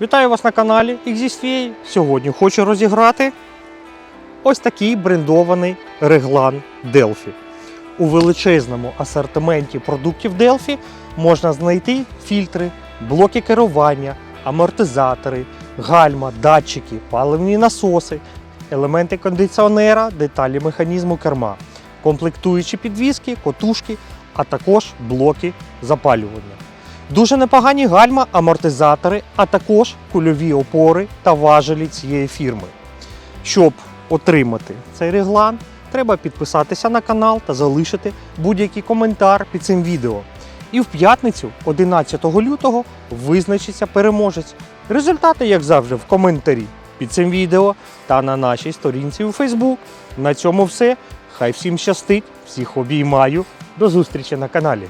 Вітаю вас на каналі XZFA. Сьогодні хочу розіграти ось такий брендований реглан Delphi. У величезному асортименті продуктів Delphi можна знайти фільтри, блоки керування, амортизатори, гальма, датчики, паливні насоси, елементи кондиціонера, деталі механізму керма, комплектуючі підвіски, котушки, а також блоки запалювання. Дуже непогані гальма, амортизатори, а також кульові опори та важелі цієї фірми. Щоб отримати цей реглан, треба підписатися на канал та залишити будь-який коментар під цим відео. І в п'ятницю, 11 лютого, визначиться переможець. Результати, як завжди, в коментарі під цим відео та на нашій сторінці у Facebook. На цьому все. Хай всім щастить, всіх обіймаю. До зустрічі на каналі.